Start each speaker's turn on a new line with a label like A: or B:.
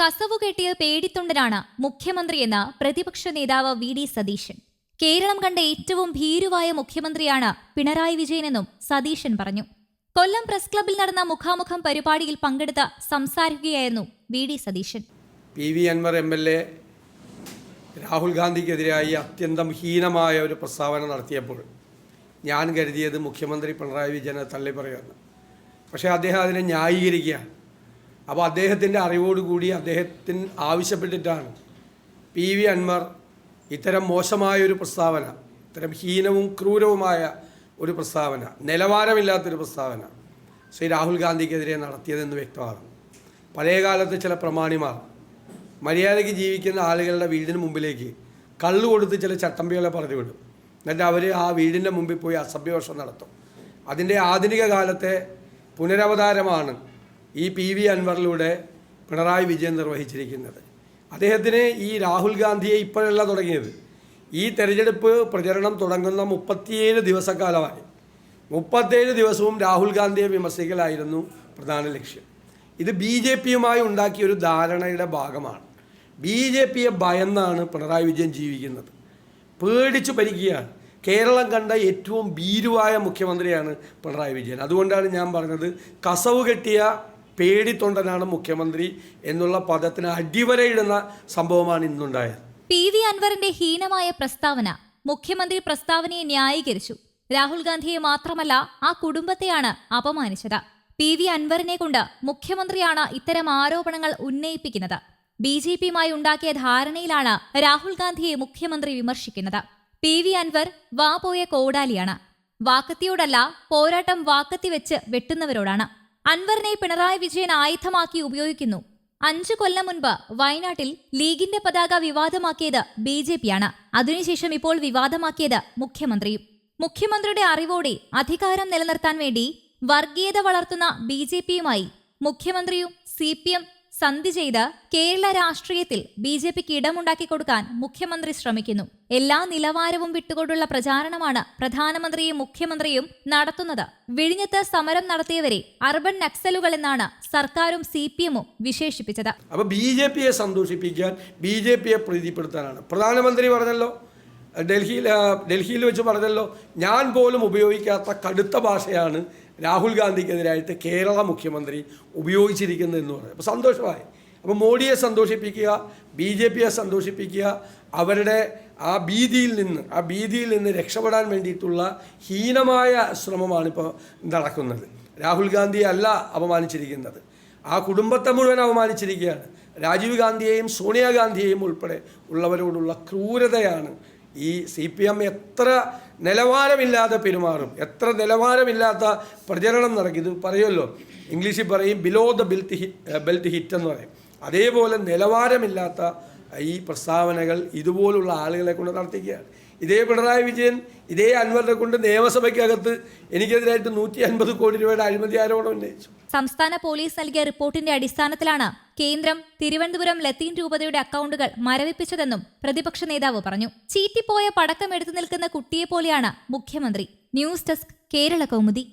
A: കസവു കെട്ടിയ പേടിത്തൊണ്ടനാണ് മുഖ്യമന്ത്രിയെന്ന് പ്രതിപക്ഷ നേതാവ് വി ഡി സതീശൻ കേരളം കണ്ട ഏറ്റവും ഭീരുവായ മുഖ്യമന്ത്രിയാണ് പിണറായി വിജയനെന്നും സതീശൻ പറഞ്ഞു കൊല്ലം പ്രസ് ക്ലബിൽ നടന്ന മുഖാമുഖം പരിപാടിയിൽ പങ്കെടുത്ത് സംസാരിക്കുകയായിരുന്നു V D Satheesan
B: P V Anvar M L A Rahul ഗാന്ധിക്കെതിരായി അത്യന്തം ഹീനമായ ഒരു പ്രസ്താവന നടത്തിയപ്പോൾ ഞാൻ കരുതിയത് മുഖ്യമന്ത്രി പിണറായി വിജയനെ തള്ളി പക്ഷേ അദ്ദേഹം അതിനെ ന്യായീകരിക്കുകയാണ് അപ്പോൾ അദ്ദേഹത്തിൻ്റെ അറിവോടുകൂടി അദ്ദേഹത്തിന് ആവശ്യപ്പെട്ടിട്ടാണ് പി വി അൻവർ ഇത്തരം മോശമായൊരു പ്രസ്താവന ഇത്തരം ഹീനവും ക്രൂരവുമായ ഒരു പ്രസ്താവന നിലവാരമില്ലാത്തൊരു പ്രസ്താവന ശ്രീ രാഹുൽ ഗാന്ധിക്കെതിരെ നടത്തിയതെന്ന് വ്യക്തമാണ് പഴയകാലത്ത് ചില പ്രമാണിമാർ മര്യാദയ്ക്ക് ജീവിക്കുന്ന ആളുകളുടെ വീടിന് മുമ്പിലേക്ക് കള്ളു കൊടുത്ത് ചില ചട്ടമ്പികളെ പറഞ്ഞു വിടും എന്നിട്ട് അവർ ആ വീടിൻ്റെ മുമ്പിൽ പോയി അസഭ്യവർഷം നടത്തും അതിൻ്റെ ആധുനിക കാലത്തെ പുനരവതാരമാണ് ഈ പി വി അൻവറിലൂടെ പിണറായി വിജയൻ നിർവഹിച്ചിരിക്കുന്നത് അദ്ദേഹത്തിന് ഈ രാഹുൽ ഗാന്ധിയെ ഇപ്പോഴല്ല തുടങ്ങിയത് ഈ തെരഞ്ഞെടുപ്പ് പ്രചരണം തുടങ്ങുന്ന മുപ്പത്തിയേഴ് ദിവസക്കാലമായി മുപ്പത്തേഴ് ദിവസവും രാഹുൽ ഗാന്ധിയെ വിമർശിക്കലായിരുന്നു പ്രധാന ലക്ഷ്യം ഇത് ബി ജെ പിയുമായി ഉണ്ടാക്കിയ ഒരു ധാരണയുടെ ഭാഗമാണ് ബി ജെ പിയെ ഭയന്നാണ് പിണറായി വിജയൻ ജീവിക്കുന്നത് പേടിച്ചു ഭരിക്കുകയാണ് കേരളം കണ്ട ഏറ്റവും ഭീരുവായ മുഖ്യമന്ത്രിയാണ് പിണറായി വിജയൻ അതുകൊണ്ടാണ് ഞാൻ പറഞ്ഞത് കസവ് കെട്ടിയ പേടിത്തൊണ്ടനാണ് മുഖ്യമന്ത്രി എന്നുള്ള പദത്തിന് അടിവരയിടുന്ന സംഭവമാണ് ഇന്നുണ്ടായത്
A: പി വി അൻവറിന്റെ ഹീനമായ പ്രസ്താവന മുഖ്യമന്ത്രി പ്രസ്താവനയെ ന്യായീകരിച്ചു രാഹുൽ ഗാന്ധിയെ മാത്രമല്ല ആ കുടുംബത്തെയാണ് അപമാനിച്ചത് പി വി അൻവറിനെ കൊണ്ട് മുഖ്യമന്ത്രിയാണ് ഇത്തരം ആരോപണങ്ങൾ ഉന്നയിപ്പിക്കുന്നത് ബി ജെ പിയുമായി ഉണ്ടാക്കിയ ധാരണയിലാണ് രാഹുൽ ഗാന്ധിയെ മുഖ്യമന്ത്രി വിമർശിക്കുന്നത് പി വി അൻവർ വാ പോയ കോടാലിയാണ് വാക്കത്തിയോടല്ല പോരാട്ടം വാക്കത്തി വെച്ച് വെട്ടുന്നവരോടാണ് അൻവറിനെ പിണറായി വിജയൻ ആയുധമാക്കി ഉപയോഗിക്കുന്നു അഞ്ചു കൊല്ലം മുൻപ് വയനാട്ടിൽ ലീഗിന്റെ പതാക വിവാദമാക്കിയത് ബി ജെ പിയാണ് അതിനുശേഷം ഇപ്പോൾ വിവാദമാക്കിയത് മുഖ്യമന്ത്രിയും മുഖ്യമന്ത്രിയുടെ അറിവോടെ അധികാരം നിലനിർത്താൻ വേണ്ടി വർഗീയത വളർത്തുന്ന ബി ജെ പിയുമായി മുഖ്യമന്ത്രിയും സി പി എം സന്ധി ചെയ്ത് കേരള രാഷ്ട്രീയത്തിൽ ബി ജെ പിക്ക് ഇടമുണ്ടാക്കി കൊടുക്കാൻ മുഖ്യമന്ത്രി ശ്രമിക്കുന്നു എല്ലാ നിലവാരവും വിട്ടുകൊണ്ടുള്ള പ്രചാരണമാണ് പ്രധാനമന്ത്രിയും മുഖ്യമന്ത്രിയും നടത്തുന്നത് വിഴിഞ്ഞത്ത് സമരം നടത്തിയവരെ അർബൻ നക്സലുകൾ എന്നാണ് സർക്കാരും സി പി എമ്മും വിശേഷിപ്പിച്ചത്
B: അപ്പൊ ബി ജെ പിയെ സന്തോഷിപ്പിക്കാൻ ബി ജെ പിയെ പ്രീതിപ്പെടുത്താനാണ് പ്രധാനമന്ത്രി പറഞ്ഞല്ലോ ഡൽഹിയിൽ ഡൽഹിയിൽ വെച്ച് പറഞ്ഞല്ലോ ഞാൻ പോലും ഉപയോഗിക്കാത്ത കടുത്ത ഭാഷയാണ് രാഹുൽ ഗാന്ധിക്കെതിരായിട്ട് കേരള മുഖ്യമന്ത്രി ഉപയോഗിച്ചിരിക്കുന്നത് എന്ന് പറയുന്നത് അപ്പോൾ സന്തോഷമായി അപ്പോൾ മോഡിയെ സന്തോഷിപ്പിക്കുക ബി ജെ പിയെ സന്തോഷിപ്പിക്കുക അവരുടെ ആ ഭീതിയിൽ നിന്ന് ആ ഭീതിയിൽ നിന്ന് രക്ഷപ്പെടാൻ വേണ്ടിയിട്ടുള്ള ഹീനമായ ശ്രമമാണ് ഇപ്പോൾ നടക്കുന്നത് രാഹുൽ ഗാന്ധിയെ അല്ല അപമാനിച്ചിരിക്കുന്നത് ആ കുടുംബത്തെ മുഴുവൻ അപമാനിച്ചിരിക്കുകയാണ് രാജീവ് ഗാന്ധിയെയും സോണിയാഗാന്ധിയെയും ഉൾപ്പെടെ ഉള്ളവരോടുള്ള ക്രൂരതയാണ് ഈ സി പി എം എത്ര നിലവാരമില്ലാതെ പെരുമാറും എത്ര നിലവാരമില്ലാത്ത പ്രചരണം നടക്കും ഇത് പറയുമല്ലോ ഇംഗ്ലീഷിൽ പറയും below the belt belt hit എന്ന് പറയും അതേപോലെ നിലവാരമില്ലാത്ത ഈ പ്രസ്താവനകൾ ഇതുപോലുള്ള ആളുകളെ കൊണ്ട് നടത്തിക്കുകയാണ് ഇതേ പിണറായി വിജയൻ ഇതേ അൻവറിനെ കൊണ്ട് നിയമസഭയ്ക്കകത്ത് എനിക്കെതിരായിട്ട് നൂറ്റി അൻപത് കോടി രൂപയുടെ അഴിമതി ആരോപണം ഉന്നയിച്ചു
A: സംസ്ഥാന പോലീസ് നൽകിയ റിപ്പോർട്ടിന്റെ അടിസ്ഥാനത്തിലാണ് കേന്ദ്രം തിരുവനന്തപുരം ലത്തീൻ രൂപതയുടെ അക്കൗണ്ടുകൾ മരവിപ്പിച്ചതെന്നും പ്രതിപക്ഷ നേതാവ് പറഞ്ഞു ചീറ്റിപ്പോയ പടക്കം എടുത്തു നിൽക്കുന്ന കുട്ടിയെ മുഖ്യമന്ത്രി ന്യൂസ് ഡെസ്ക് കേരള കൗമുദി